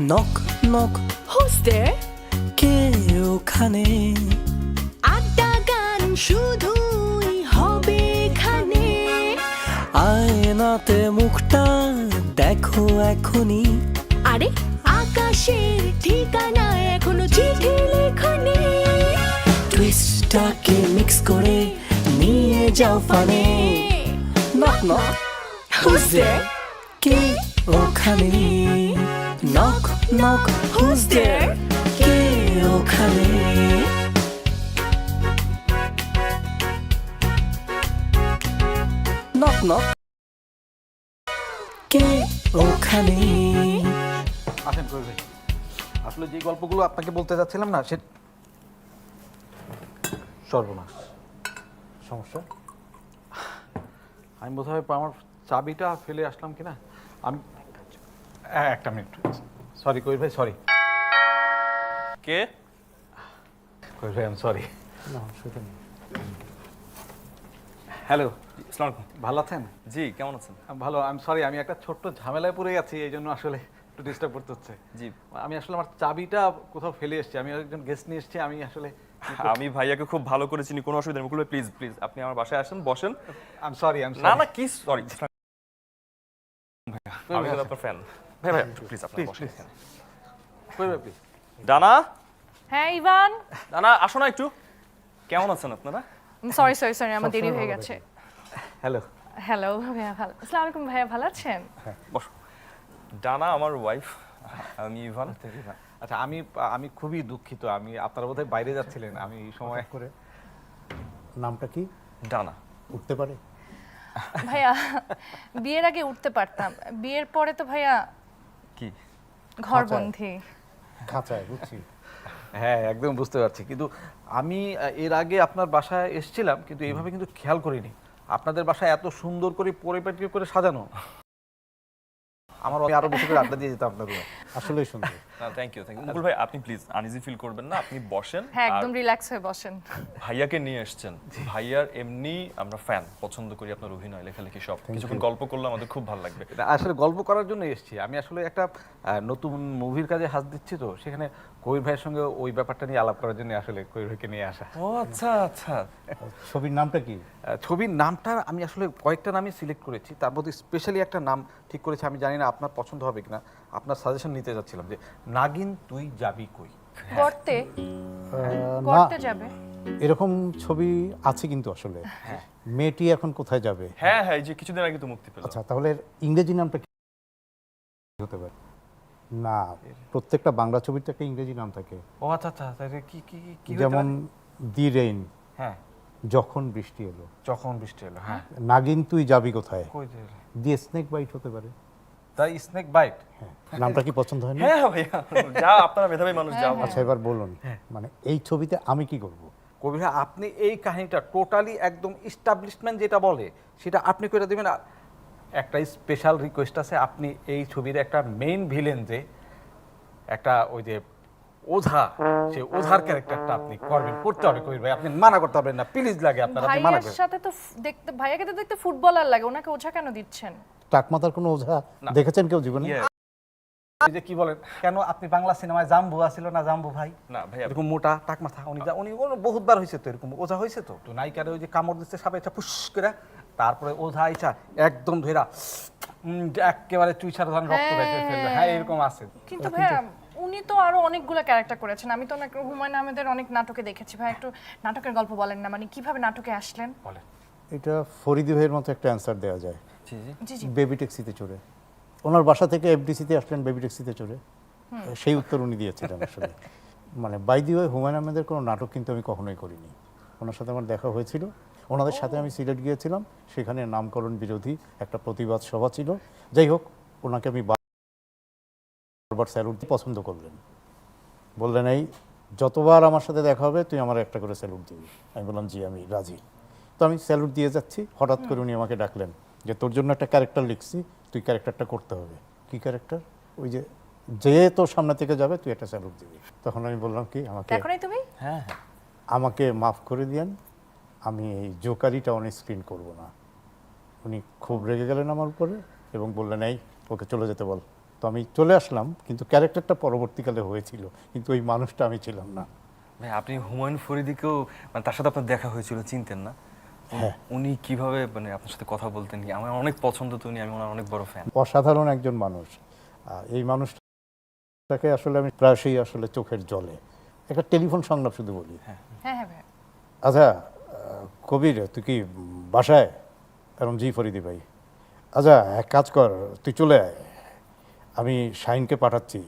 Knock knock Who's there? কে ওখানে আড্ডা গান শুধুই হবে এখানে আয়নাতে মুখটা দেখো এখনই। আরে আকাশের ঠিকানা এখনও চিঠি লেখনি। টুইস্টটাকে মিক্স করে নিয়ে যাও ফানে। Knock knock Who's there? কে ওখানে নক নক Who's there? কে ওখানে নক নক কে ওখানে আসেন কই আসলে যে গল্পগুলো আপনাকে বলতে যাচ্ছিলাম না, সে সর্বনাশ। সমস্যা? আমি বোধহয় আমার চাবিটা ফেলে আসলাম কিনা? আমি একটা মিনিট সরি কই ভাই সরি কে? কই ভাই আমি সরি হ্যালো আসসালামু আলাইকুম। ভালো আছেন? জি কেমন আছেন? ভালো আমি সরি আমি একটা ছোট্ট ঝামেলায় পড়ে গেছি এই জন্য আসলে একটু ডিস্টার্ব করতে হচ্ছে। জি। আমি আসলে আমার চাবিটা কোথাও ফেলে এসেছি আমি একজন গেস্ট নিয়ে এসেছি আমি আসলে আমি ভাইয়াকে খুব ভালো করে চিনি কোনো অসুবিধা নেই প্লিজ প্লিজ আপনি আমার বাসায় আসেন বসেন। আম সরি আম না না কি সরি আমি আপনার ফ্যান ভাই ভাই প্লিজ আপনি বসেন please. ডানা হ্যাঁ ইভান ডানা আসো না একটু। কেমন আছেন আপনারা? সরি সরি সরি আমার দেরি হয়ে গেছে। হ্যালো হ্যালো ভাইয়া ভালো আসসালামু আলাইকুম ভাইয়া ভালো আছেন? বসো। ডানা আমার ওয়াইফ আমি ইভান আচ্ছা আমি আমি খুবই দুঃখিত। আমি আপনারা বোধহয় বাইরে যাচ্ছিলেন। আমি এই সময় করে। নামটা কি? ডানা উঠতে পারে? ভাইয়া বিয়ের আগে উঠতে পারতাম। বিয়ের পরে তো ভাইয়া কি? ঘরবন্দি খাঁচায়। বুঝছি। হ্যাঁ একদম বুঝতে পারছি। কিন্তু আমি এর আগে আপনার বাসায় এসেছিলাম কিন্তু এইভাবে কিন্তু খেয়াল করিনি। আপনাদের বাসায় এত সুন্দর করে পরিপাটি করে সাজানো। আমার আরও বেশি করে আড্ডা দিয়ে যেতাম আপনার আসলেই সুন্দর। না thank you thank you Mukul ভাই আপনি প্লিজ আনইজি ফিল করবেন না আপনি বসেন হ্যাঁ একদম রিল্যাক্স হয়ে বসেন। ভাইয়াকে নিয়ে এসেছেন। ভাইয়ার এমনি আমরা ফ্যান পছন্দ করি আপনার অভিনয় লেখালেখি সব কিছুক্ষণ গল্প করলে আমাদের খুব ভালো লাগবে। আসলে গল্প করার জন্য এসেছি। আমি আসলে একটা নতুন মুভির কাজে হাত দিচ্ছি তো সেখানে কবির ভাইয়ের সঙ্গে ওই ব্যাপারটা নিয়ে আলাপ করার জন্য আসলে কবির ভাইকে নিয়ে আসা। ও আচ্ছা আচ্ছা। ছবির নামটা কি? আহ, ছবির নামটা আমি আসলে কয়েকটা নামই সিলেক্ট করেছি। তার মধ্যে স্পেশালি একটা নাম ঠিক করেছি আমি জানি না আপনার পছন্দ হবে কিনা। আপনার সাজেশন নিতে যাচ্ছিলাম যে নাগিন তুই যাবি কই? করতে না করতে যাবে? এরকম ছবি আছে কিন্তু আসলে। মেয়েটি এখন কোথায় যাবে? হ্যাঁ হ্যাঁ এই যে কিছুদিন আগে তো মুক্তি পেল। আচ্ছা তাহলে ইংরেজি নামটা কি? হতে পারে। না প্রত্যেকটা বাংলা ছবির তো একটা ইংরেজি নাম থাকে। ও আচ্ছা আচ্ছা তাহলে কি কি কি- যেমন দি রেইন। হ্যাঁ। যখন বৃষ্টি এলো। যখন বৃষ্টি এলো হ্যাঁ। নাগিন তুই যাবি কোথায়? দি স্নেক বাইট হতে পারে। তাই স্নেক বাইট হ্যাঁ নামটা কি পছন্দ হয় হ্যাঁ ভাইয়া যা আপনারা মেধাবী মানুষ যাও আচ্ছা এবার বলুন মানে এই ছবিতে আমি কি করব? কবির আপনি এই কাহিনীটা টোটালি একদম ইস্টাবলিশমেন্ট যেটা বলে সেটা আপনি করে দেবেন। আর একটা স্পেশাল রিকোয়েস্ট আছে আপনি এই ছবির একটা মেইন ভিলেন যে একটা ওই যে ওঝা সে ওঝার ক্যারেক্টারটা আপনি করবেন করতে হবে কবির ভাই। আপনি মানা করতে পারবেন না প্লিজ লাগে আপনার আপনি মানা ভাইয়ার করেন। সাথে তো দেখতে ভাইয়াকে তো দেখতে ফুটবলার লাগে ওনাকে ওঝা কেন দিচ্ছেন? টাকমাতার কোনো ওঝা দেখেছেন কেউ জীবনে? এই যে কি বলেন কেন আপনি বাংলা সিনেমায় জাম্বু আছিল না জাম্বু ভাই? না ভাইয়া। এরকম মোটা টাক মাথা উনি যা- উনি বহুতবার হয়েছে তো এরকম ওঝা হয়েছে তো? তো নায়িকারে ওই যে কামড় দিচ্ছে সাপে এটা ফুস করে তারপরে ওঝা আইসা একদম ধরা উম, একেবারে চুইছার ধরেন রক্ত বের করে ফেলবে হ্যাঁ এরকম আছে। কিন্তু ভাইয়া উনি তো আরও অনেকগুলো ক্যারেক্টার করেছেন। আমি তো ওনাকে হুমায়ুন আহমেদের অনেক নাটকে দেখেছি। ভাই একটু নাটকের গল্প বলেন না মানে কীভাবে নাটকে আসলেন? বলেন। এটা ফরিদি ভাইয়ের মতো একটা অ্যান্সার দেওয়া যায়। বেবি ট্যাক্সিতে চড়ে। ওনার বাসা থেকে এফডিসিতে আসলেন বেবি ট্যাক্সিতে চড়ে। সেই উত্তর উনি দিয়েছিলেন আসলে। মানে বাই দি ওয়ে হুমায়ুন আহমেদের কোনো নাটক কিন্তু আমি কখনোই করিনি। ওনার সাথে আমার দেখা হয়েছিল। ওনাদের সাথে আমি সিলেট গিয়েছিলাম। সেখানে নামকরণ বিরোধী একটা প্রতিবাদ সভা ছিল। যাই হোক ওনাকে আমি বারবার স্যালুট দিয়ে পছন্দ করলেন। বললেন এই যতবার আমার সাথে দেখা হবে তুই আমার একটা করে স্যালুট দিবি। আমি বললাম জি আমি রাজি। তো আমি স্যালুট দিয়ে যাচ্ছি। হঠাৎ করে উনি আমাকে ডাকলেন যে তোর জন্য একটা ক্যারেক্টার লিখছি তুই ক্যারেক্টারটা করতে হবে। কি ক্যারেক্টার? ওই যে যে তোর সামনে থেকে যাবে তুই একটা স্যালুট দিবি। তখন আমি বললাম কি আমাকে তুমি? হ্যাঁ হ্যাঁ। আমাকে মাফ করে দিয়েন আমি এই জোকারিটা অনেক স্ক্রিন করব না। উনি খুব রেগে গেলেন আমার উপরে এবং বললেন এই ওকে চলে যেতে বল। তো আমি চলে আসলাম কিন্তু ক্যারেক্টারটা পরবর্তীকালে হয়েছিল কিন্তু ওই মানুষটা আমি ছিলাম না। ভাই আপনি হুমায়ুন ফরিদিকেও মানে তার সাথে আপনার দেখা হয়েছিল চিনতেন না? হ্যাঁ। উনি কীভাবে মানে আপনার সাথে কথা বলতেন? কি আমার অনেক পছন্দ তো উনি আমি ওনার অনেক বড় ফ্যান অসাধারণ একজন মানুষ। এই মানুষটাকে আসলে আমি প্রায়শই আসলে চোখের জলে। একটা টেলিফোন সংলাপ শুধু বলি। হ্যাঁ। হ্যাঁ ভাই। আচ্ছা কবির তুই কি বাসায়? এরম জি ফরিদি ভাই। আচ্ছা এক কাজ কর তুই চলে আয়। আমি শাইনকে পাঠাচ্ছি।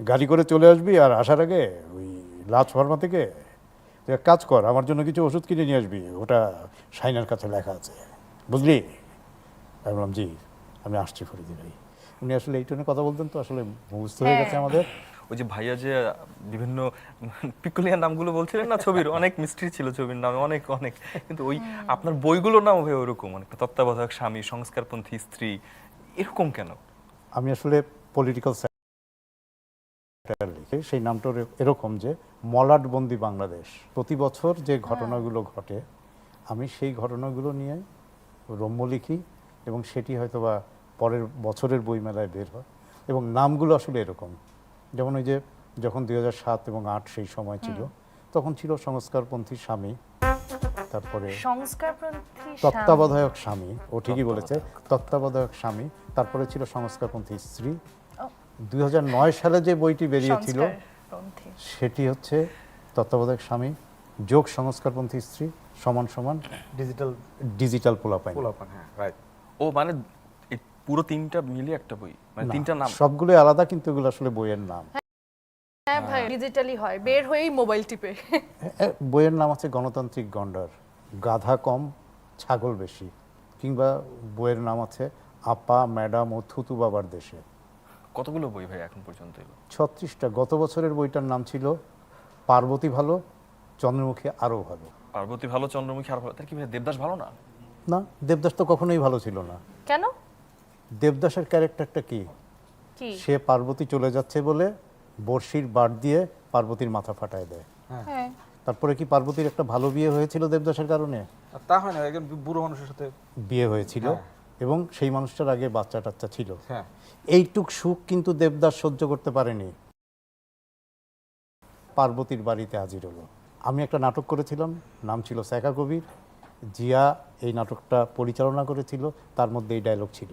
গাড়ি করে চলে আসবি আর আসার আগে ওই লাজ ফার্মা থেকে তুই এক কাজ কর আমার জন্য কিছু ওষুধ কিনে নিয়ে আসবি ওটা শাইনের কাছে লেখা আছে। বুঝলি? আমি বললাম জি আমি আসছি ফরিদি ভাই। উনি আসলে এই টোনে কথা বলতেন তো আসলে বুঝতে হয়ে গেছে হ্যাঁ। আমাদের। ওই যে ভাইয়া যে বিভিন্ন পিকুলিয়ার নামগুলো বলছিলেন না ছবির অনেক মিস্ট্রি ছিল ছবির নামে অনেক অনেক। কিন্তু ওই আপনার বইগুলোর নাম হয়ে ওরকম অনেকটা তত্ত্বাবধায়ক স্বামী সংস্কারপন্থী স্ত্রী এরকম কেন? আমি আসলে পলিটিক্যাল লিখে সেই নামটা এরকম যে মলাটবন্দি বাংলাদেশ। প্রতি বছর যে ঘটনাগুলো ঘটে আমি সেই ঘটনাগুলো নিয়ে রম্য লিখি এবং সেটি হয়তো বা পরের বছরের বইমেলায় বের হয় এবং নামগুলো আসলে এরকম। যেমন ওই যে যখন দুই সাত এবং আট সেই সময় ছিল তখন ছিল সংস্কারপন্থী স্বামী তারপরে সংস্কারপন্থী তত্ত্বাবধায়ক স্বামী ও ঠিকই বলেছে তত্ত্বাবধায়ক স্বামী তারপরে ছিল সংস্কারপন্থী স্ত্রী। দুই সালে যে বইটি বেরিয়েছিল সেটি হচ্ছে তত্ত্বাবধায়ক স্বামী যোগ সংস্কারপন্থী স্ত্রী সমান সমান ডিজিটাল ডিজিটাল পোলাপাইন। পোলাপান হ্যাঁ রাইট ও মানে পুরো তিনটা মিলিয়ে একটা বই মানে তিনটা নাম। সবগুলো আলাদা কিন্তু এগুলো আসলে বইয়ের নাম। হ্যাঁ ভাই ডিজিটালি হয় বের হয়েই মোবাইল টিপে। বইয়ের নাম আছে গণতান্ত্রিক গন্ডার। গাধা কম ছাগল বেশি। কিংবা বইয়ের নাম আছে আপা ম্যাডাম ও থুতু বাবার দেশে। কতগুলো বই ভাই এখন পর্যন্ত এলো? ছত্রিশটা। গত বছরের বইটার নাম ছিল পার্বতী ভালো চন্দ্রমুখী আরও ভালো। পার্বতী ভালো চন্দ্রমুখী আর ভালো। তার কি ভাই দেবদাস ভালো না? না দেবদাস তো কখনোই ভালো ছিল না। কেন? দেবদাসের ক্যারেক্টারটা কি? কি? সে পার্বতী চলে যাচ্ছে বলে বর্ষির বাট দিয়ে পার্বতীর মাথা ফাটায় দেয়। হ্যাঁ। তারপরে কি পার্বতীর একটা ভালো বিয়ে হয়েছিল দেবদাসের কারণে? তা হয় না একজন বুড়ো মানুষের সাথে বিয়ে হয়েছিল হ্যাঁ। এবং সেই মানুষটার আগে বাচ্চা টাচ্চা ছিল। হ্যাঁ। এইটুক সুখ কিন্তু দেবদাস সহ্য করতে পারেনি। পার্বতীর বাড়িতে হাজির হলো। আমি একটা নাটক করেছিলাম নাম ছিল স্যাকা কবির। জিয়া এই নাটকটা পরিচালনা করেছিল তার মধ্যে এই ডায়লগ ছিল।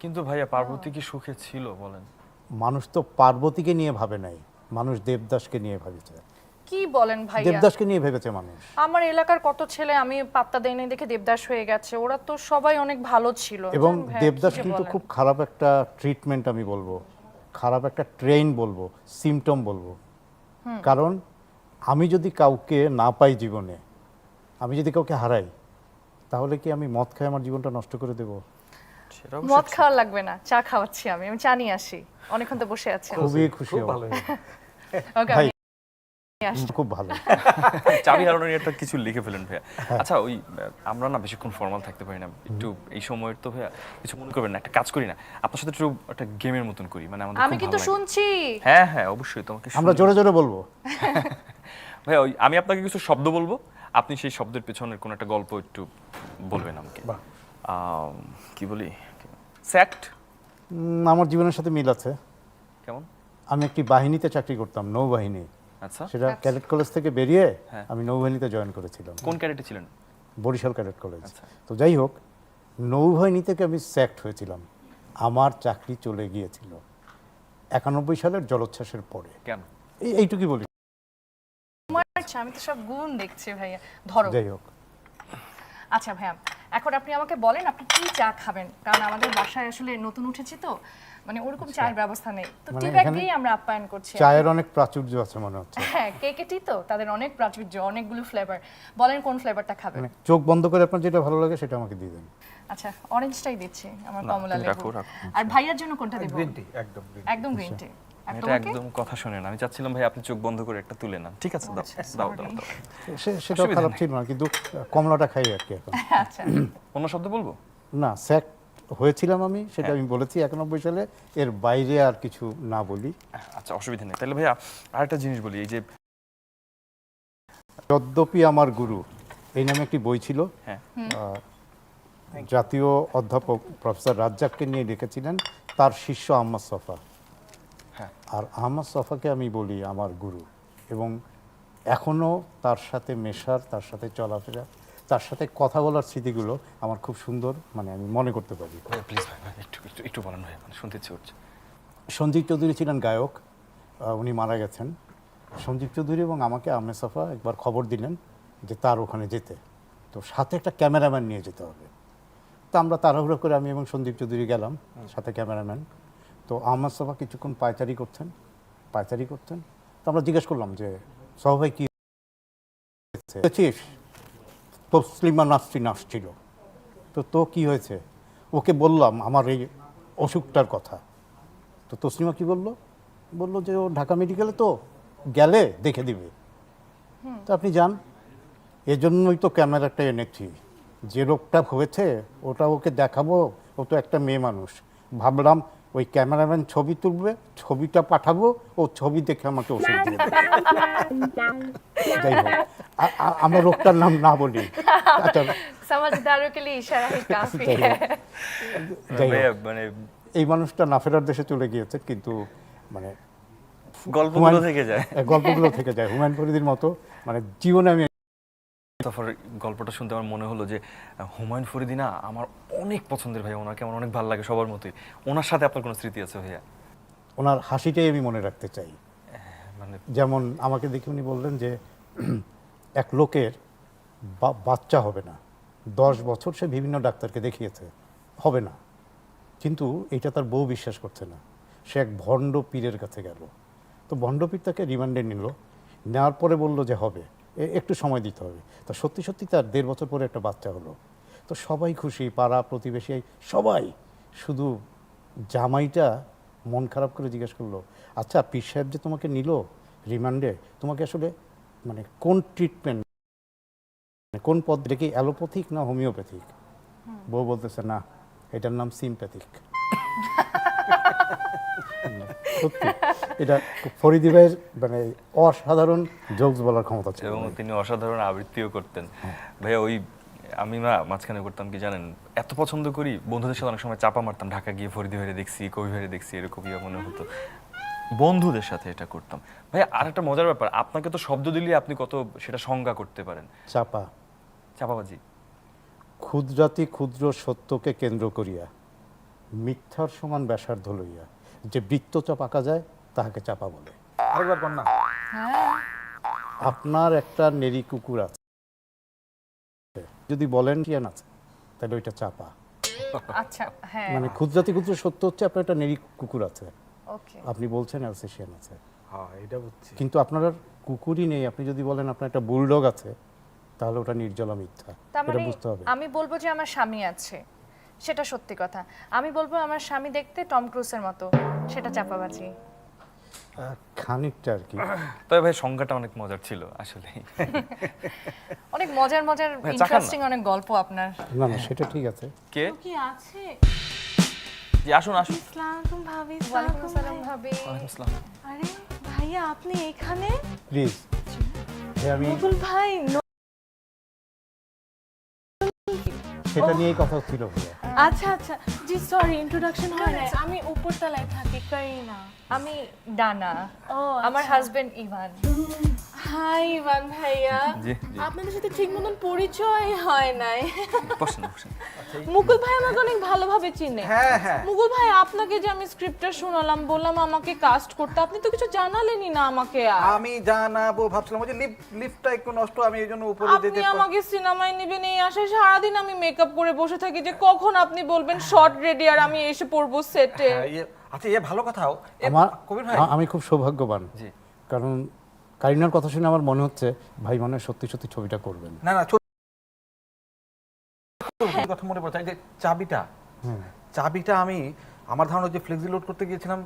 কিন্তু ভাইয়া পার্বতী কি সুখে ছিল বলেন? মানুষ তো পার্বতীকে নিয়ে ভাবে নাই মানুষ দেবদাসকে নিয়ে ভাবেছে। কি বলেন ভাইয়া? দেবদাসকে নিয়ে ভেবেছে মানুষ। আমার এলাকার কত ছেলে আমি পাত্তা দেয়নি দেখে দেবদাস হয়ে গেছে। ওরা তো সবাই অনেক ভালো ছিল। এবং জানেন দেবদাস কিন্তু খুব খারাপ একটা ট্রিটমেন্ট আমি বলব। খারাপ একটা ট্রেন বলব সিমটম বলব। কারণ আমি যদি কাউকে না পাই জীবনে আমি যদি কাউকে হারাই তাহলে কি আমি মদ খাই আমার জীবনটা নষ্ট করে দেব? মদ খাওয়া লাগবে না চা খাওয়াচ্ছি আমি। আমি চা নিয়ে আসি। অনেকক্ষণ তো বসে আছেন খুবই খুশি। ভালো। ওকে ভাই, আমি নিয়ে আসছি। খুব ভালো। চাবি হারানোর একটা কিছু লিখে ফেলেন ভাইয়া। আচ্ছা ওই আমরা না বেশিক্ষণ ফর্মাল থাকতে পারি না। একটু এই সময়ের তো ভাইয়া কিছু মনে করবেন না একটা কাজ করি না। আপনার সাথে একটু একটা গেমের মতন করি মানে আমাদের আমি কিন্তু শুনছি। হ্যাঁ হ্যাঁ অবশ্যই তোমাকে আমরা জোরে জোরে বলব। ভাইয়া ওই আমি আপনাকে কিছু শব্দ বলব। আপনি সেই শব্দের পেছনের কোনো একটা গল্প একটু বলবেন আমাকে। বাহ। কি বলি? স্যাক্ট আমার জীবনের সাথে মিল আছে। কেমন? আমি একটি বাহিনীতে চাকরি করতাম নৌবাহিনী। আচ্ছা। সেটা ক্যাডেট কলেজ থেকে বেরিয়ে হ্যাঁ। আমি নৌবাহিনীতে জয়েন করেছিলাম। কোন ক্যারেটে ছিলেন? Barishal cadet college. আচ্ছা। তো যাই হোক নৌবাহিনী থেকে আমি স্যাক্ট হয়েছিলাম। আমার চাকরি চলে গিয়েছিল একানব্বই সালের জলোচ্ছ্বাসের পরে। কেন? এই এইটুকুই বলি। আমি তো সব গুণ দেখছি ভাইয়া। ধরো। যাই হোক। আচ্ছা ভাইয়া এখন আপনি আমাকে বলেন আপনি কি চা খাবেন? কারণ আমাদের বাসায় আসলে নতুন উঠেছি তো মানে ওরকম চায়ের ব্যবস্থা নেই। তো মানে টি এখানে ব্যাগকেই আমরা আপ্যায়ন করছি চায়ের অনেক প্রাচুর্য আছে মনে হচ্ছে। হ্যাঁ কেকে টি তো তাদের অনেক প্রাচুর্য অনেকগুলো ফ্লেভার বলেন কোন ফ্লেভারটা খাবেন? মানে চোখ বন্ধ করে আপনার যেটা ভালো লাগে সেটা আমাকে দিয়ে দেন। আচ্ছা অরেঞ্জটাই দিচ্ছি আমার কমলা লেবু। আর ভাইয়ার জন্য কোনটা দেব? গ্রিন টি একদম একদম গ্রিন টি আর এটা একদম কথা শুনেন। আমি চাচ্ছিলাম ভাই আপনি চোখ বন্ধ করে একটা তুলে নেন। ঠিক আছে দাও আচ্ছা, দাও দাও দাও। সে- সেটাও অসুবিধা খারাপ। ছিল না কিন্তু কমলাটা খাই আর কি এখন। আচ্ছা। অন্য শব্দ বলব? না স্যাক্ট হয়েছিলাম আমি সেটা আমি বলেছি একানব্বই সালে। এর বাইরে আর কিছু না বলি। আচ্ছা অসুবিধা নেই। তাহলে ভাইয়া আরেকটা জিনিস বলি এই যে যদ্যপি আমার গুরু এই নামে একটি বই ছিল। হ্যাঁ। আহ, জাতীয় অধ্যাপক প্রফেসর রাজ্জাককে নিয়ে লিখেছিলেন তার শিষ্য আহমদ সফা। হ্যাঁ। আর আহমদ সফাকে আমি বলি আমার গুরু এবং এখনও তার সাথে মেশার তার সাথে চলাফেরা তার সাথে কথা বলার স্মৃতিগুলো আমার খুব সুন্দর মানে আমি মনে করতে পারি। প্লিজ ভাই একটু একটু একটু বলেন ভাই মানে শুনতে ইচ্ছে সঞ্জীব চৌধুরী ছিলেন গায়ক উনি মারা গেছেন। সঞ্জীব চৌধুরী এবং আমাকে আহমেদ সাফা একবার খবর দিলেন যে তার ওখানে যেতে। তো সাথে একটা ক্যামেরাম্যান নিয়ে যেতে হবে। তো আমরা তাড়াহুড়ো করে আমি এবং সন্দীপ চৌধুরী গেলাম সাথে ক্যামেরাম্যান। তো আহমদ সাফা কিছুক্ষণ পায়চারি করছেন পায়চারি করতেন। তো আমরা জিজ্ঞেস করলাম যে সহ ভাই কি? দেখছিস তসলিমা নাচটি নাচছিল তো তো কি হয়েছে? ওকে বললাম আমার এই অসুখটার কথা। তো তসলিমা কি বলল? বলল যে ও ঢাকা মেডিকেলে তো গেলে দেখে দিবে। তো আপনি যান। এজন্যই তো ক্যামেরাটা এনেছি। যে রোগটা হয়েছে ওটা ওকে দেখাবো। ও তো একটা মেয়ে মানুষ। ভাবলাম ওই ক্যামেরাম্যান ছবি তুলবে ছবিটা পাঠাবো ও ছবি দেখে আমাকে ওষুধ দিয়ে দেবে। আমার রোগটার নাম না বলি। আচ্ছা, মানে এই মানুষটা না ফেরার দেশে চলে গিয়েছে কিন্তু মানে গল্পগুলো থেকে যায়। হ্যাঁ, গল্পগুলো থেকে যায়। হুমায়ুন ফরিদির মতো মানে জীবনে আমি সফর গল্পটা শুনতে আমার মনে হলো যে হুমায়ুন ফরিদি না আমার অনেক পছন্দের ভাই ওনাকে আমার অনেক ভালো লাগে সবার মতোই। ওনার সাথে আপনার কোনো স্মৃতি আছে ভাইয়া? ওনার হাসিটাই আমি মনে রাখতে চাই। মানে যেমন আমাকে দেখে উনি বললেন যে এক লোকের বাচ্চা হবে না। দশ বছর সে বিভিন্ন ডাক্তারকে দেখিয়েছে হবে না। কিন্তু এটা তার বউ বিশ্বাস করছে না। সে এক ভণ্ড পীরের কাছে গেল। তো ভণ্ড পীর তাকে রিমান্ডে নিল। নেওয়ার পরে বলল যে হবে। একটু সময় দিতে হবে। তো সত্যি সত্যি তার দেড় বছর পরে একটা বাচ্চা হলো। তো সবাই খুশি পাড়া প্রতিবেশী সবাই। শুধু জামাইটা মন খারাপ করে জিজ্ঞেস করল আচ্ছা পীর সাহেব যে তোমাকে নিল রিমান্ডে তোমাকে আসলে মানে কোন ট্রিটমেন্ট কোন পদ কি অ্যালোপ্যাথিক না হোমিওপ্যাথিক? বউ বলতেছে না এটার নাম সিমপ্যাথিক। সত্যি। এটা ফরিদি ভাইয়ের মানে অসাধারণ জোকস বলার ক্ষমতা ছিল। এবং তিনি অসাধারণ আবৃত্তিও করতেন। ভাইয়া ওই আমি না মাঝখানে করতাম কি জানেন? এত পছন্দ করি বন্ধুদের সাথে অনেক সময় চাপা মারতাম ঢাকা গিয়ে ফরিদি ভাইরে দেখছি কবি ভাইরে দেখছি এরকম ইয়ে মনে হতো। বন্ধুদের সাথে এটা করতাম। ভাই আর একটা মজার ব্যাপার আপনাকে তো শব্দ দিলে আপনি কত সেটা সংজ্ঞা করতে পারেন। চাপা। চাপাবাজি। ক্ষুদ্রাতি ক্ষুদ্র সত্যকে কেন্দ্র করিয়া মিথ্যার সমান ব্যাসার্ধ লইয়া যে বৃত্তচাপ আঁকা যায় তাহাকে চাপা বলে। আরেকবার কর আপনার একটা নেরি কুকুর আছে। যদি বলেন কিয়ান আছে তাহলে ওইটা চাপা। আচ্ছা হ্যাঁ। মানে ক্ষুদ্রাতি ক্ষুদ্র সত্য হচ্ছে আপনার একটা নেরি কুকুর আছে। আপনি বলছেন অ্যালসেশিয়ান আছে। হ্যাঁ এটা বুঝছি। কিন্তু আপনার আর কুকুরই নেই। আপনি যদি বলেন আপনার একটা বুলডগ আছে তাহলে ওটা নির্জলা মিথ্যা। এটা মানে বুঝতে হবে। আমি বলব যে আমার স্বামী আছে। সেটা সত্যি কথা। আমি বলব আমার স্বামী দেখতে টম ক্রুজের মতো সেটা চাপাবাজি। খানিকটা আর কি। তবে ভাই সংজ্ঞাটা অনেক মজার ছিল আসলে অনেক মজার মজার হ্যাঁ। ইন্টারেস্টিং অনেক গল্প আপনার। না না সেটা ঠিক আছে। কে? কি আছে? জি আসুন আসুন। আসসালামু ভাবি ওয়ালাইকুম আসসালাম ভাবি। ওয়ালাইকুম আসসালাম। আরে ভাইয়া আপনি এখানে? প্লিজ। আমি মুকুল ভাই সেটা নিয়েই কথা ছিল ভাইয়া। আচ্ছা আচ্ছা। জি সরি ইন্ট্রোডাকশন হয় না আমি উপরতলায় থাকি কারিনা। আমি ডানা। ও আমার হাজবেন্ড ইভান। হাই ইভান ভাইয়া। জি জি। আপনাদের সাথে ঠিক মতন পরিচয় হয় নাই। বসেন বসেন মুকুল ভাই আমাকে অনেক ভালোভাবে চিনে। হ্যাঁ হ্যাঁ। মুকুল ভাই আপনাকে যে আমি স্ক্রিপ্টটা শোনালাম বললাম আমাকে কাস্ট করতে আপনি তো কিছু জানালেনই না আমাকে আমি জানাব ভাবছিলাম যে লিফট লিফটটা একটু নষ্ট আমি এই জন্য উপরে আপনি যেতে পা- আমাকে সিনেমায় নেবেন এই আশায় সারাদিন আমি মেকআপ করে বসে থাকি যে কখন আপনি বলবেন শর্ট রেডি আর আমি এসে পড়ব সেটে হ্যাঁ, ইয়ে- আচ্ছা এ ভালো কথাও আমার কবির ভাই? আমি খুব সৌভাগ্যবান। জি। কারণ কারিনার কথা শুনে আমার মনে হচ্ছে ভাই মনে সত্যি সত্যি ছবিটা করবেন। না না ছোট কথা মনে পড়ছে। যে চাবিটা চাবিটা আমি আমার ধারণা যে ফ্লেক্সি লোড করতে গিয়েছিলাম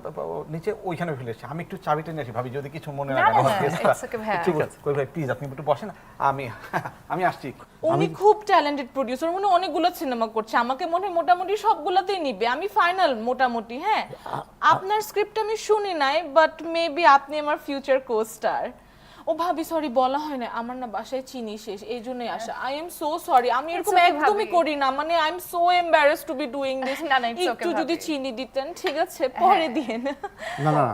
নিচে ওইখানে ফেলে এসেছি। আমি একটু চাবিটা নিয়ে আসি ভাবি যদি কিছু মনে না ভাইয়া। ঠিক আছে। কই ভাই প্লিজ আপনি একটু বসেন। আমি আমি আসছি উনি খুব ট্যালেন্টেড প্রডিউসার উনি অনেকগুলো সিনেমা করছে। আমাকে মনে হয় মোটামুটি সবগুলোতেই নিবে। আমি ফাইনাল মোটামুটি হ্যাঁ। আপনার স্ক্রিপ্ট আমি শুনি নাই বাট মেবি আপনি আমার ফিউচার কোস্টার ও ভাবি সরি বলা হয় না। আমার না বাসায় চিনি শেষ। এই জন্যই আসা। আই এম সো সরি আমি এরকম একদমই করি না। মানে I am so embarrass to be doing this না, না, একটু যদি চিনি দিতেন ঠিক আছে পরে দিয়ে না না না।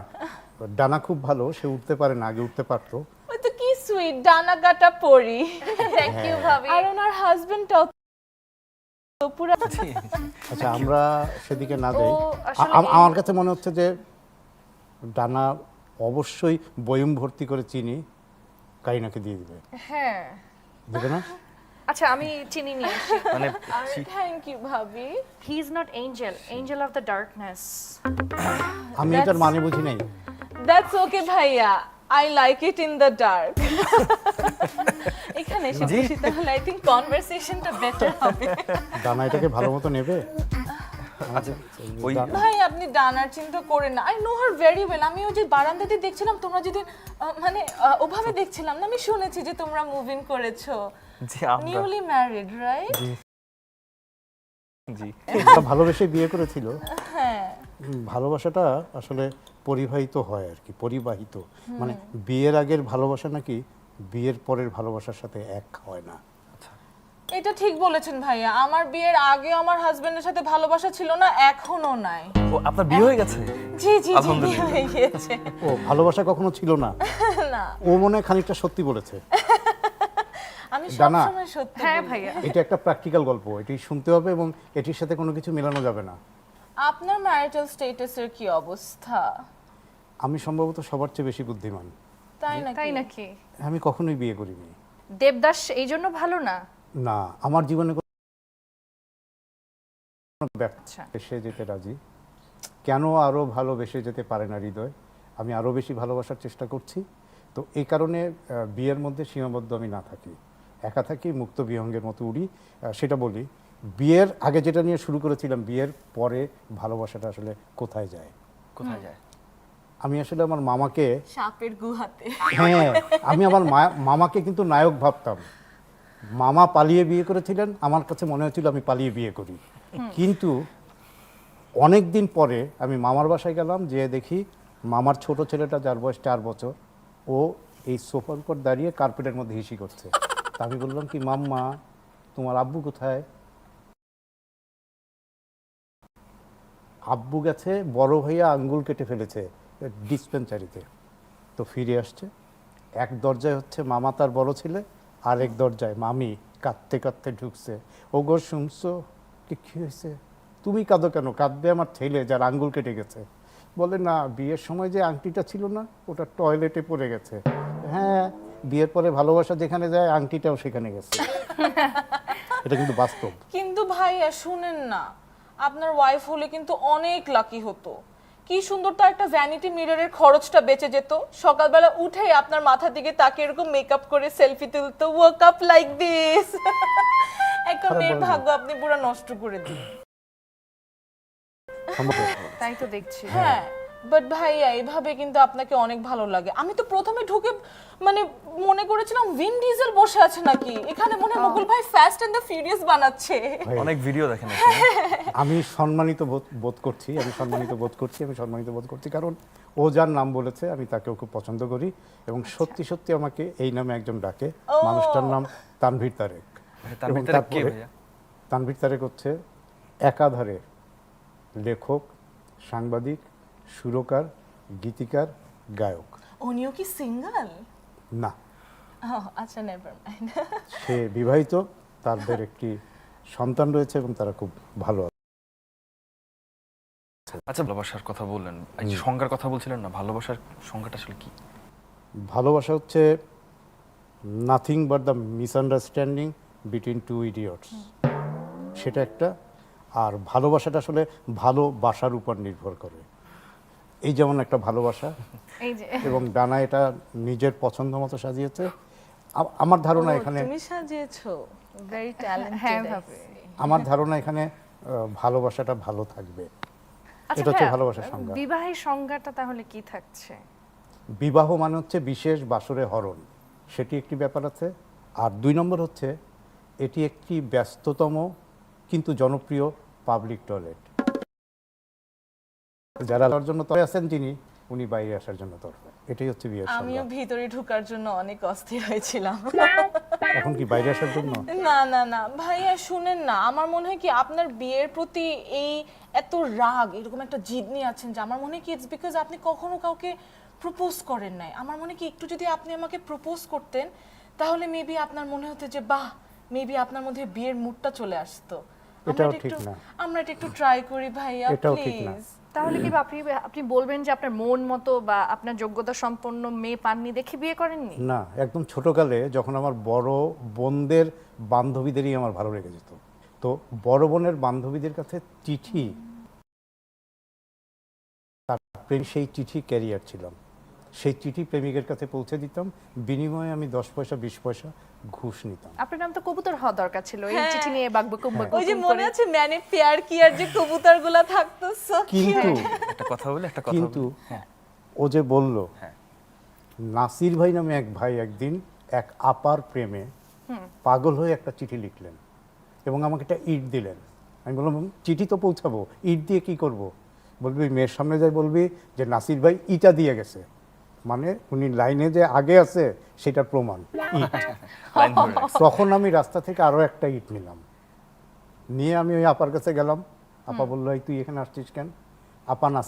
ডানা খুব ভালো সে উঠতে পারে না আগে উঠতে পারতো। ওই তো কি সুইট ডানা কাটা পরি। থ্যাংক ইউ ভাবি। আর ওনার হাজবেন্ডটাও তো আচ্ছা আমরা সেদিকে না যাই। আমার কাছে মনে হচ্ছে যে ডানা অবশ্যই বয়ম ভর্তি করে চিনি। কারিনাকে দিয়ে দিবে। হ্যাঁ। দেবে না? আচ্ছা আমি চিনি নিয়ে আসি। মানে থ্যাংক ইউ ভাবি। He is not angel angel of the darkness আমি এটার মানে বুঝি নাই। দ্যাটস ওকে ভাইয়া। I like it in the dark এখানে এসে বসি তাহলে আই থিঙ্ক কনভারসেশনটা বেটার হবে। ডানা এটাকে ভালো মতো নেবে? আচ্ছা ওই ভাই আপনি ডানার চিন্তা করেন না। I know her very well আমি ওই যে বারান্দাতে দেখছিলাম তোমরা যদি মানে ওভাবে দেখছিলাম না? আমি শুনেছি যে তোমরা মুভিং করেছ। জি আমরা নিউলি ম্যারিড রাইট জি। একটা ভালোবেসে বিয়ে করেছিল। হ্যাঁ। ভালোবাসাটা আসলে পরিবাহিত হয় আর কি পরিবাহিত। মানে বিয়ের আগের ভালোবাসা নাকি বিয়ের পরের ভালোবাসার সাথে এক হয় না। এটা ঠিক বলেছেন ভাইয়া। আমার বিয়ের আগে আমার হাজবেন্ডের সাথে ভালোবাসা ছিল না এখনও নাই। ও আপনার বিয়ে হয়ে গেছে? জি জি জি বিয়ে হয়ে গিয়েছে। ও ভালোবাসা কখনো ছিল না। না। ও মনে হয় খানিকটা সত্যি বলেছে। আমি ডানা। সবসময় সত্যি হ্যাঁ বলি। ভাইয়া। এটা একটা প্র্যাকটিক্যাল গল্প এটি শুনতে হবে এবং এটির সাথে কোনো কিছু মেলানো যাবে না। আপনার ম্যারিটাল স্ট্যাটাসের কি অবস্থা? আমি সম্ভবত সবার চেয়ে বেশি বুদ্ধিমান। তাই নাকি? তাই নাকি? আমি কখনোই বিয়ে করিনি। দেবদাস এই জন্য ভালো না? না আমার জীবনে আচ্ছা। এসে যেতে রাজি। কেন আরও ভালোবেসে যেতে পারে না হৃদয়? আমি আরও বেশি ভালোবাসার চেষ্টা করছি। তো এই কারণে বিয়ের মধ্যে সীমাবদ্ধ আমি না থাকি। একা থাকি মুক্ত বিহঙ্গের মতো উড়ি। সেটা বলি বিয়ের আগে যেটা নিয়ে শুরু করেছিলাম বিয়ের পরে ভালোবাসাটা আসলে কোথায় যায়? কোথায় যায়? আমি আসলে আমার মামাকে সাপের গুহাতে হ্যাঁ আমি আমার মামাকে কিন্তু নায়ক ভাবতাম। মামা পালিয়ে বিয়ে করেছিলেন, আমার কাছে মনে হয়েছিল আমি পালিয়ে বিয়ে করি। কিন্তু অনেক দিন পরে আমি মামার বাসায় গেলাম, যেয়ে দেখি মামার ছোট ছেলেটা যার বয়স চার বছর, ও এই সোফার উপর দাঁড়িয়ে কার্পেটের মধ্যে হিসি করছে। তা আমি বললাম কি, মাম্মা, তোমার আব্বু কোথায়? আব্বু গেছে, বড় ভাইয়া আঙ্গুল কেটে ফেলেছে ডিসপেন্সারিতে। তো ফিরে আসছে। এক দরজায় হচ্ছে মামা তার বড় ছেলে আর এক দরজায় মামি কাঁদতে কাঁদতে ঢুকছে। ও গো শুনছো? কি কি হয়েছে? তুমি কাঁদো কেন? কাঁদবে আমার ছেলে যার আঙ্গুল কেটে গেছে। বলে না বিয়ের সময় যে আংটিটা ছিল না ওটা টয়লেটে পড়ে গেছে। হ্যাঁ বিয়ের পরে ভালোবাসা যেখানে যায় আংটিটাও সেখানে গেছে। এটা কিন্তু বাস্তব। কিন্তু ভাইয়া শুনেন না। আপনার ওয়াইফ হলে কিন্তু অনেক লাকি হতো। কি সুন্দর তো একটা ভ্যানিটি মিররের খরচটা বেঁচে যেত। সকালবেলা উঠে আপনার মাথার দিকে তাকে এরকম মেকআপ করে সেলফি তুলতো। ওয়ার্ক আপ লাইক দিস একটা মেয়ের ভাগ্য আপনি পুরো নষ্ট করে দিন তাই তো দেখছি। হ্যাঁ। বাট ভাইয়া এইভাবে কিন্তু আপনাকে অনেক ভালো লাগে। আমি তো প্রথমে ঢুকে মানে মনে করেছিলাম উইন ডিজেল বসে আছে নাকি? এখানে মনে হয় মুকুল ভাই ফাস্ট এন্ড দ্য ফিউরিয়াস বানাচ্ছে। অনেক ভিডিও দেখেন আমি সম্মানিত বোধ বোধ করছি আমি সম্মানিত বোধ করছি আমি সম্মানিত বোধ করছি। কারণ ও যার নাম বলেছে আমি তাকেও খুব পছন্দ করি। এবং সত্যি সত্যি আমাকে এই নামে একজন ডাকে। মানুষটার নাম তানভীর তারেক। তানভীর তারেক কে ভাইয়া? তানভীর তারেক হচ্ছে একাধারে লেখক সাংবাদিক সুরকার গীতিকার গায়ক। উনিও কি সিঙ্গেল না। আচ্ছা নেভার মাইন্ড সে বিবাহিত তাদের একটি সন্তান রয়েছে এবং তারা খুব ভালো আছে। আচ্ছা ভালোবাসার কথা বললেন। এই যে সংজ্ঞার কথা বলছিলেন না ভালোবাসার সংজ্ঞাটা আসলে কি? ভালোবাসা হচ্ছে nothing but the misunderstanding between two idiots সেটা একটা। আর ভালোবাসাটা আসলে ভালোবাসার উপর নির্ভর করে। এই যেমন একটা ভালোবাসা। এবং ডানা এটা নিজের পছন্দ মতো সাজিয়েছে। আমার ধারণা এখানে তুমি সাজিয়েছো? ভেরি হ্যাঁ ট্যালেন্টেড আমার ধারণা এখানে ভালোবাসাটা ভালো থাকবে। আচ্ছা এটা হচ্ছে ভালোবাসার সংজ্ঞা। বিবাহের সংজ্ঞাটা তাহলে কি থাকছে? বিবাহ মানে হচ্ছে বিশেষ বাসরে হরণ। সেটি একটি ব্যাপার আছে। আর দুই নম্বর হচ্ছে এটি একটি ব্যস্ততম কিন্তু জনপ্রিয় পাবলিক টয়লেট যারা তার জন্য আছেন যিনি উনি বাইরে আসার জন্য এটাই হচ্ছে বিয়ের আমিও ভিতরে ঢোকার জন্য অনেক অস্থির হয়েছিলাম। এখন কি বাইরে আসার জন্য? না না না। ভাইয়া শুনেন না। আমার মনে হয় কি আপনার বিয়ের প্রতি এই এত রাগ এরকম একটা জিদ নিয়ে আছেন যে আমার মনে হয় কি ইটস বিকজ আপনি কখনো কাউকে প্রপোজ করেন নাই। আমার মনে কি একটু যদি আপনি আমাকে প্রপোজ করতেন তাহলে মেবি আপনার মনে হতো যে বাহ মেবি আপনার মধ্যে বিয়ের মুডটা চলে আসতো। আমরা এটাও এটা ঠিক একটু- না। আমরা এটা একটু ট্রাই করি ভাইয়া এটাও ঠিক না। প্লিজ তাহলে কি আপনি আপনি বলবেন যে আপনার মন মতো বা আপনার যোগ্যতা সম্পন্ন মেয়ে পাননি দেখে বিয়ে করেননি? না, একদম ছোটকালে যখন আমার বড় বোনদের বান্ধবীদেরই আমার ভালো লেগে যেত। তো বড় বোনের বান্ধবীদের কাছে চিঠি, তার সেই চিঠি ক্যারিয়ার ছিলাম সেই চিঠি প্রেমিকের কাছে পৌঁছে দিতাম। বিনিময়ে আমি দশ পয়সা বিশ পয়সা ঘুষ নিতাম। আপনার নাম তো কবুতর হওয়া দরকার ছিল। এই চিঠি নিয়ে বাকবকুম হ্যাঁ। ওই যে মনে আছে ম্যানে পেয়ার কি আর যে কবুতরগুলা থাকতো কিন্তু একটা কথা বলে একটা কথা কিন্তু হ্যাঁ। ও যে বলল হ্যাঁ। নাসির ভাই নামে এক ভাই একদিন এক আপার প্রেমে পাগল হয়ে একটা চিঠি লিখলেন এবং আমাকে একটা ইট দিলেন। আমি বললাম চিঠি তো পৌঁছাবো ইট দিয়ে কি করব? বলবি মেয়ের সামনে যাই বলবি যে নাসির ভাই ইটা দিয়ে গেছে। মানে উনি লাইনে যে আগে আছে সেটার প্রমাণ। ইট। তখন আমি রাস্তা থেকে আরও একটা ইট নিলাম। নিয়ে আমি ওই আপার কাছে গেলাম। আপা বলল এই তুই এখানে আসছিস কেন? আপা না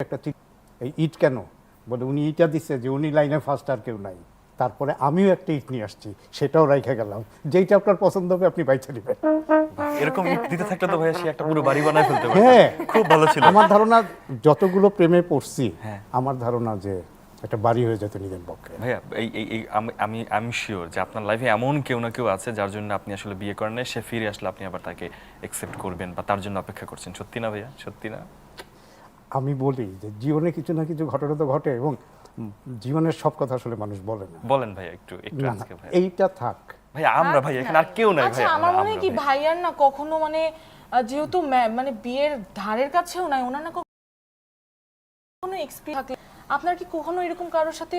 একটা ঠিক এই ইট কেন? বলে উনি ইটা দিচ্ছে যে উনি লাইনে ফার্স্ট আর কেউ নাই। তারপরে আমিও একটা ইট নিয়ে আসছি সেটাও রাইখে গেলাম। যেইটা আপনার পছন্দ হবে আপনি বাইছে নেবেন। এরকম ইট দিতে থাকলে তো ভাইয়া সে একটা পুরো বাড়ি বানায় ফেলতে পারে হ্যাঁ। খুব ভালো ছিল। আমার ধারণা যতগুলো প্রেমে পড়ছি হ্যাঁ। আমার ধারণা যে একটা বাড়ি হয়ে যেত নিজের পক্ষে ভাইয়া এই এই আমি- আমি শিওর যে আপনার লাইফে এমন কেউ না কেউ আছে যার জন্য আপনি আসলে বিয়ে করেন সে ফিরে আসলে আপনি আবার তাকে একসেপ্ট করবেন বা তার জন্য অপেক্ষা করছেন। সত্যি না ভাইয়া? সত্যি না? আমি বলি যে জীবনে কিছু না কিছু ঘটনা তো ঘটে এবং জীবনের সব কথা আসলে মানুষ বলে না। বলেন ভাইয়া একটু একটু আজকে ভাইয়া। এইটা থাক। ভাইয়া আমরা ভাই এখানে আর কেউ নাই আচ্ছা ভাইয়া আমার মনে কি ভাইয়া। ভাইয়ার না কখনো মানে যেহেতু মানে বিয়ের ধারের কাছেও নাই ওনার না কখনো এক্সপিরিয়েন্স থাকলে আপনার কি কখনো এরকম কারোর সাথে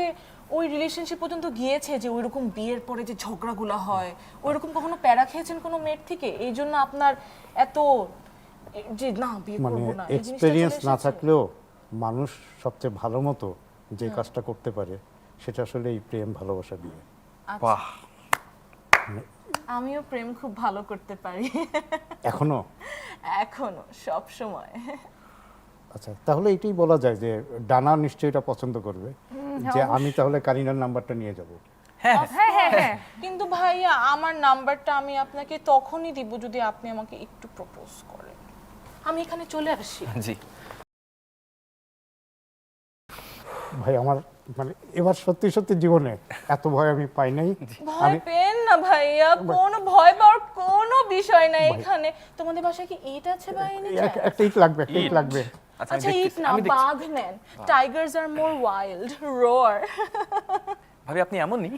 ওই রিলেশনশিপ পর্যন্ত গিয়েছে যে ওইরকম বিয়ের পরে যে ঝগড়াগুলো হয়? ওইরকম কখনো প্যারা খেয়েছেন কোনো মেয়ের থেকে? এই জন্য আপনার এত যে না বিয়ে মানে করব না এই এক্সপেরিয়েন্স না থাকলেও মানুষ সবচেয়ে ভালো মতো যে কাজটা করতে পারে সেটা আসলে এই প্রেম ভালোবাসা দিয়ে। বাহ। আমিও প্রেম খুব ভালো করতে পারি। এখনও? এখনও সব সময়। আচ্ছা তাহলে এটাই বলা যায় যে ডানা নিশ্চয়ই এটা পছন্দ করবে। যে আমি তাহলে কারিনার নাম্বারটা নিয়ে যাব। হ্যাঁ হ্যাঁ হ্যাঁ হ্যাঁ। কিন্তু ভাইয়া আমার নাম্বারটা আমি আপনাকে তখনই দিব যদি আপনি আমাকে একটু প্রপোজ করেন। আমি এখানে চলে আসি। জি। ভাই আমার মানে এবার সত্যি সত্যি জীবনে এত ভয় আমি পাই নাই। ভয় পেন না ভাইয়া কোনো ভয় পাওয়ার কোনো বিষয় নাই এখানে। তোমাদের বাসায় কি ইট আছে ভাই এক- একটা ইট লাগবে একটা ইট। লাগবে। আচ্ছা আচ্ছা ইট না বাঘ নেন। টাইগার্স আর মোর ওয়াইল্ড রোয়ার ভাবি আপনি এমনই?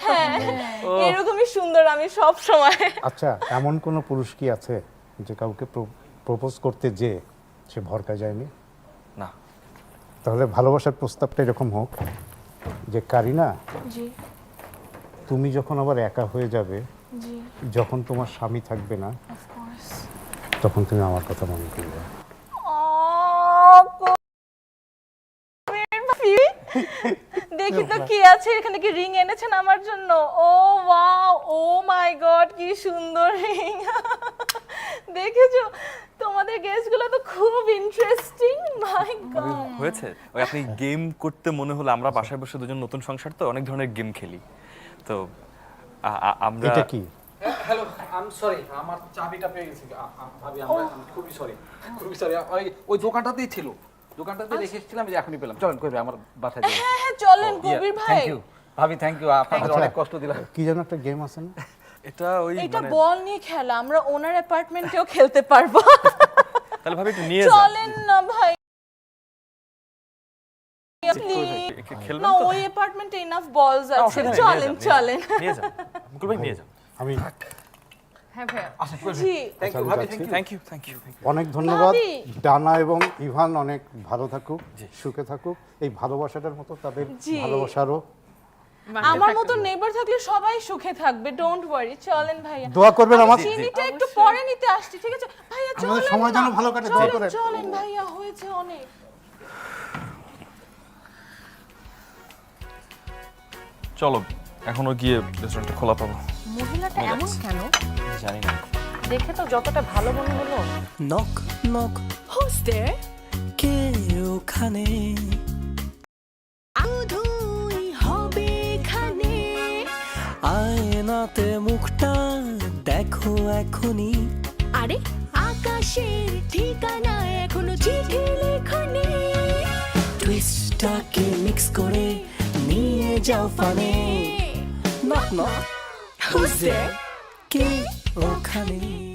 হ্যাঁ এরকমই সুন্দর আমি সব সময়। আচ্ছা এমন কোনো পুরুষ কি আছে যে কাউকে প্রপোজ করতে যে সে ভরকা যায়নি? তাহলে ভালোবাসার প্রস্তাবটা এরকম হোক যে কারিনা জি। তুমি যখন আবার একা হয়ে যাবে জি। যখন তোমার স্বামী থাকবে না তখন তুমি আমার কথা মনে করবে। দেখি তো কি আছে এখানে কি রিং এনেছেন আমার জন্য? ও ওয়াও ও মাই গড কি সুন্দর রিং দেখেছ? তোমাদের গেস্টগুলো তো খুব ইন্টারেস্টিং মাই গড হয়েছে। ওই আপনি গেম করতে মনে হলো আমরা বাসায় বসে দুজন নতুন সংসার তো অনেক ধরনের গেম খেলি। তো আমরা এটা কি? হ্যালো আম সরি আমার চাবিটা পেয়ে গেছি। ভাবি আমরা খুবই সরি খুবই সরি ওই ওই দোকানটাতেই ছিল। দোকানটাতে রেখে এসেছিলাম যে এখনই পেলাম। চলেন করবে আমার বাসায় হ্যাঁ হ্যাঁ চলেন কবির ভাই। থ্যাংক ইউ ভাবি থ্যাংক ইউ আপনাদের আচ্ছা। অনেক কষ্ট দিলাম। কি যেন একটা গেম আছে না? এটা ওই এটা মানে বল নিয়ে খেলা আমরা ওনার অ্যাপার্টমেন্টেও খেলতে পারব। তাহলে ভাবি একটু নিয়ে চলেন না ভাই। না ওই অ্যাপার্টমেন্টে ইনাফ বলস আছে। চলেন চলেন। নিয়ে যান। মুকুল নিয়ে যান। আমি অনেক ধন্যবাদ। ডানা এবং ইভান অনেক ভালো থাকুক সুখে থাকুক এই ভালোবাসাটার মতো তাদের ভালোবাসারও আমার মতো নেবার থাকলে সবাই সুখে থাকবে ডোন্ট ওয়ারি চলেন ভাইয়া। দোয়া করবেন আমার চিনিটা একটু পরে নিতে আসছি ঠিক আছে? ভাইয়া চলেন আমাদের সময় যেন ভালো কাটে দোয়া করেন। চলেন ভাইয়া হয়েছে অনেক। চলো এখনও গিয়ে রেস্টুরেন্টটা খোলা পাবো। মহিলাটা এমন কেন? জানি না। দেখে তো যতটা ভালো মনে হলো। নক নক হোস্টে কে ওখানে? আয়নাতে মুখটা দেখো এখনই। আরে আকাশের ঠিকানা এখনও চিঠি লেখনি। টুইস্টটাকে মিক্স করে নিয়ে যাও ফানে। Knock knock Who's there? কে? ওখানে।